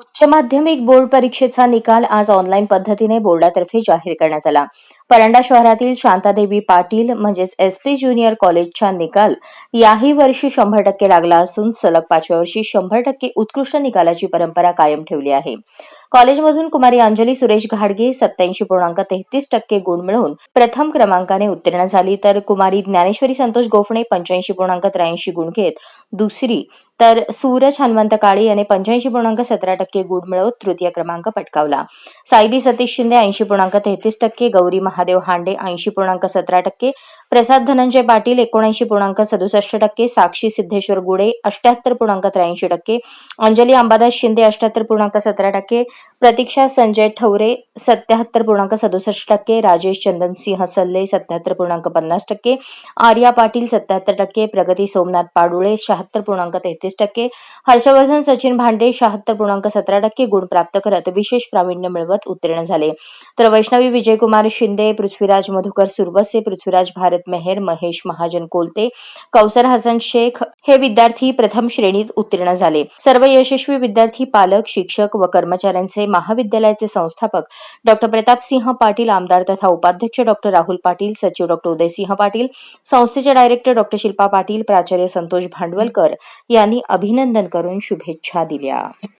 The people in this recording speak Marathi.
उच्च माध्यमिक बोर्ड परीक्षेचा निकाल आज ऑनलाईन पद्धतीने बोर्डातर्फे जाहीर करण्यात आला. परंडा शहरातील शांतादेवी पाटील म्हणजेच एस पी ज्युनियर कॉलेजचा निकाल याही वर्षी शंभर टक्के लागला असून सलग पाचव्या वर्षी शंभर टक्के उत्कृष्ट निकालाची परंपरा कायम ठेवली आहे. कॉलेजमधून कुमारी अंजली सुरेश घाडगे सत्याऐंशी पूर्णांक तेहतीस टक्के गुण मिळवून प्रथम क्रमांकाने उत्तीर्ण झाली. तर कुमारी ज्ञानेश्वरी संतोष गोफणे पंच्याऐंशी पूर्णांक त्र्याऐंशी गुण घेत दुसरी तर सूरज हनुमंत काळे याने पंच्याऐंशी पूर्णांक सतरा टक्के गुण मिळवत तृतीय क्रमांक पटकावला. सायदी सतीश शिंदे ऐंशी पूर्णांक तेहतीस टक्के गौरी महा महादेव हांडे ऐंशी पूर्णांक सतरा टक्के प्रसाद धनंजय पाटील एकोणऐंशी पूर्णांक सदुसष्ट टक्के साक्षी सिद्धेश्वर गुडे अष्ट्याहत्तर पूर्णांक त्र्याऐंशी टक्के अंजली अंबादास शिंदे अष्ट्याहत्तर पूर्णांक सतरा टक्के प्रतीक्षा संजय ठवरे सत्याहत्तर पूर्णांक सदुसष्ट टक्के राजेश चंदन सिंह सल्ले सत्याहत्तर पूर्णांक पन्नास टक्के आर्या पाटील सत्याहत्तर टक्के प्रगती सोमनाथ पाडुळे शहात्तर पूर्णांक तेहतीस टक्के हर्षवर्धन सचिन भांडे शहात्तर पूर्णांक सतरा टक्के गुण प्राप्त करत विशेष प्रावीण्य मिळवत उत्तीर्ण झाले. तर वैष्णवी विजयकुमार शिंदे पृथ्वीराज मधुकर सुरवसे पृथ्वीराज भारत मेहर महेश महाजन कोलते कौसर हसन शेख हे विद्यार्थी प्रथम श्रेणीत उत्तीर्ण झाले. सर्व यशस्वी विद्यार्थी पालक शिक्षक व कर्मचाऱ्यांचे महाविद्यालयाचे संस्थापक डॉक्टर प्रतापसिंह पाटील आमदार तथा उपाध्यक्ष डॉक्टर राहुल पाटील सचिव डॉक्टर उदयसिंह पाटील संस्थेचे डायरेक्टर डॉक्टर शिल्पा पाटील प्राचार्य संतोष भांडवलकर यांनी अभिनंदन करून शुभेच्छा दिल्या.